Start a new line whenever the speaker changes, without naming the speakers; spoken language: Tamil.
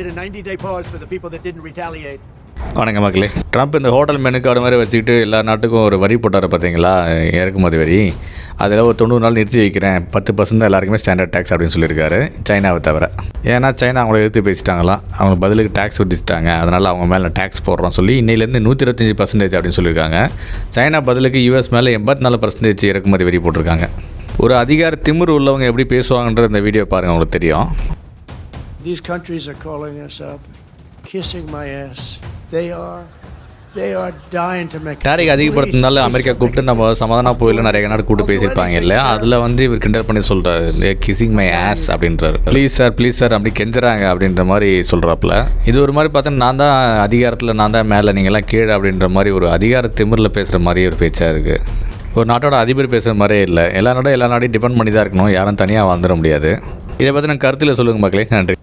did a 90 day pause for the people that didn't retaliate.
வணக்கம் மக்களே. ட்ரம்ப் இந்த ஹோட்டல் மெனு கார்டு மாதிரி வச்சுக்கிட்டு எல்லா நாட்டுக்கும் ஒரு வரி போட்டார் பார்த்தீங்களா? இறக்குமதி வரி. அதில் ஒரு தொண்ணூறு நாள் நிறுத்தி வைக்கிறேன். பத்து பர்சன்ட் எல்லாருக்குமே ஸ்டாண்டர்ட் டேக்ஸ் அப்படின்னு சொல்லியிருக்காரு. சைனாவை தவிர. ஏன்னா சைனா அவங்கள எடுத்து பேசிட்டாங்களாம் அவங்க பதிலுக்கு டேக்ஸ் விதிச்சிட்டாங்க. அதனால் அவங்க மேலே டேக்ஸ் போடுறோம் சொல்லி இன்னையிலேருந்து நூற்றி இருபத்தஞ்சி பர்சன்டேஜ் அப்படின்னு சொல்லியிருக்காங்க. சைனா பதிலுக்கு யூஎஸ் மேலே எண்பத்தி நாலு பர்சன்டேஜ் இறக்குமதி வரி போட்டிருக்காங்க. ஒரு அதிகார திமிர் உள்ளவங்க எப்படி பேசுவாங்கன்ற இந்த வீடியோ பாருங்கள் அவங்களுக்கு தெரியும்.
These countries are calling us up, kissing my ass. They are, they are dying to make.
டேரிக் அதிகப்படுத்தினால அமெரிக்கா கூப்பிட்டு நம்ம சமாதான போயில நிறைய நாடு கூப்பிட்டு பேசியிருப்பாங்க இல்லையா? அதில் வந்து இவர் கிண்டல் பண்ணி சொல்கிறாரு இந்த கிசிங் மை ஆஸ் அப்படின்றாரு. ப்ளீஸ் சார் ப்ளீஸ் சார் அப்படி கெஞ்சுறாங்க அப்படின்ற மாதிரி சொல்கிறாப்புல இது ஒரு மாதிரி பார்த்தா நான் தான் அதிகாரத்தில் நான் தான் மேலே நீங்கள்லாம் கீழே அப்படின்ற மாதிரி ஒரு அதிகார திமிரில் பேசுகிற மாதிரி ஒரு பேச்சாக இருக்குது ஒரு நாட்டோட அதிபர் பேசுகிற மாதிரியே இல்லை. எல்லா நாடும் எல்லா நாடையும் டிபெண்ட் பண்ணி தான் இருக்கணும். யாரும் தனியாக வாழ்ந்துட முடியாது. இதை பற்றி நான் கருத்தில் சொல்லுங்கள் மக்களே. நன்றி.